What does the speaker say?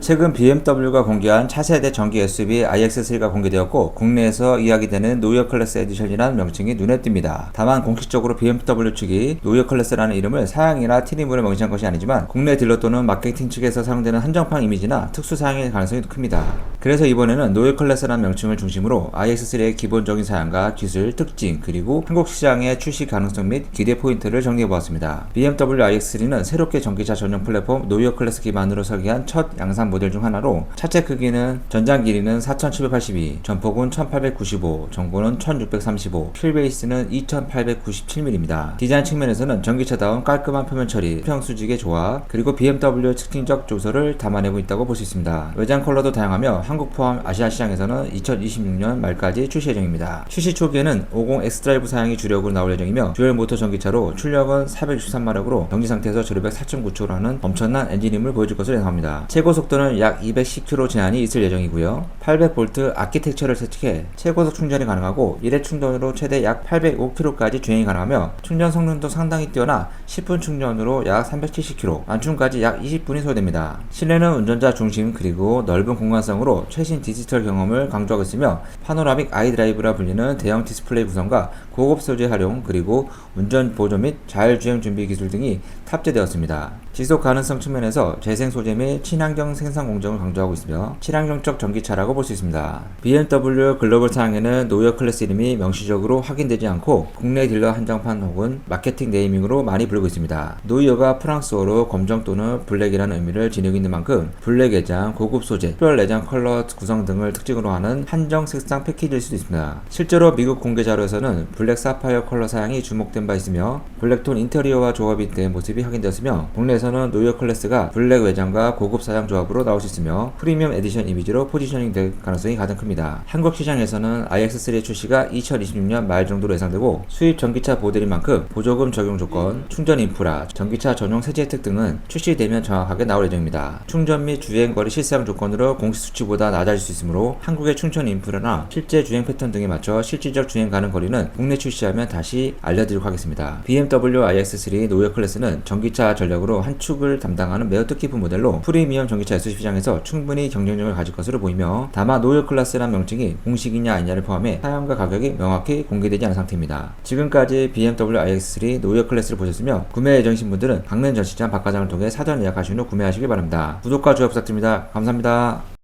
최근 BMW가 공개한 차세대 전기 SUV iX3가 공개되었고 국내에서 이야기되는 노이어 클래스 에디션이라는 명칭이 눈에 띕니다. 다만 공식적으로 BMW 측이 노이어 클래스라는 이름을 사양이나 티림으로 명시한 것이 아니지만 국내 딜러 또는 마케팅 측에서 사용되는 한정판 이미지나 특수 사양일 가능성이 큽니다. 그래서 이번에는 노이어 클래스라는 명칭을 중심으로 iX3의 기본적인 사양과 기술, 특징, 그리고 한국 시장의 출시 가능성 및 기대 포인트를 정리해 보았습니다. BMW iX3는 새롭게 전기차 전용 플랫폼 노이어 클래스 기반으로 설계한 첫 양산 모델 중 하나로 차체 크기는 전장 길이는 4782, 전폭은 1895, 전고는 1635, 휠베이스는 2897mm입니다. 디자인 측면에서는 전기차다운 깔끔한 표면 처리, 수평 수직의 조화, 그리고 BMW의 특징적 조서를 담아내고 있다고 볼 수 있습니다. 외장 컬러도 다양하며 한국 포함 아시아 시장에서는 2026년 말까지 출시 예정입니다. 출시 초기에는 50 X드라이브 사양이 주력으로 나올 예정이며 듀얼 모터 전기차로 출력은 463마력으로 정지 상태에서 저력백 4.9초로 하는 엄청난 엔진힘을 보여줄 것으로 예상합니다. 최고 속도는 약 210km 제한이 있을 예정이고요. 800V 아키텍처를 세팅해 최고속 충전이 가능하고 1회 충전으로 최대 약 805km까지 주행이 가능하며 충전 성능도 상당히 뛰어나 10분 충전으로 약 370km, 완충까지 약 20분이 소요됩니다. 실내는 운전자 중심 그리고 넓은 공간성으로 최신 디지털 경험을 강조하고 있으며 파노라믹 아이드라이브라 불리는 대형 디스플레이 구성과 고급 소재 활용 그리고 운전 보조 및 자율주행 준비 기술 등이 탑재되었습니다. 지속 가능성 측면에서 재생 소재 및 친환경 생산 공정을 강조하고 있으며 친환경적 전기차라고 볼 수 있습니다. BMW 글로벌 사양에는 노이어 클래스 이름이 명시적으로 확인되지 않고 국내 딜러 한정판 혹은 마케팅 네이밍으로 많이 부르고 있습니다. 노이어가 프랑스어로 검정 또는 블랙이라는 의미를 지니고 있는 만큼 블랙 외장, 고급 소재, 특별 내장 컬러 구성 등을 특징으로 하는 한정 색상 패키지일 수도 있습니다. 실제로 미국 공개 자료에서는 블랙 사파이어 컬러 사양이 주목된 바 있으며 블랙톤 인테리어와 조합이 된 모습이 확인되었으며 국내에서는 노이어 클래스가 블랙 외장과 고급 사양 조합으로 나올 수 있으며 프리미엄 에디션 이미지로 포지셔닝 될 가능성이 가장 큽니다. 한국 시장에서는 iX3의 출시가 2026년 말 정도로 예상되고 수입 전기차 모델인 만큼 보조금 적용 조건, 충전 인프라, 전기차 전용 세제 혜택 등은 출시되면 정확하게 나올 예정입니다. 충전 및 주행 거리 실사용 조건으로 공식 수치보다 낮아질 수 있으므로 한국의 충전 인프라나 실제 주행 패턴 등에 맞춰 실질적 주행 가능 거리는 국내 출시하면 다시 알려드리도록 하겠습니다. BMW iX3 노이어 클래스는 전기차 전력으로 한 축을 담당하는 매우 뜻깊은 모델로 프리미엄 전기차 SUV 시장에서 충분히 경쟁력을 가질 것으로 보이며 다만 노이어 클래스란 명칭이 공식이냐 아니냐를 포함해 사양과 가격이 명확히 공개되지 않은 상태입니다. 지금까지 BMW iX3 노이어 클래스를 보셨으며 구매 예정이신 분들은 강릉 전시장 박과장을 통해 사전 예약하신 후 구매하시길 바랍니다. 구독과 좋아요 부탁드립니다. 감사합니다.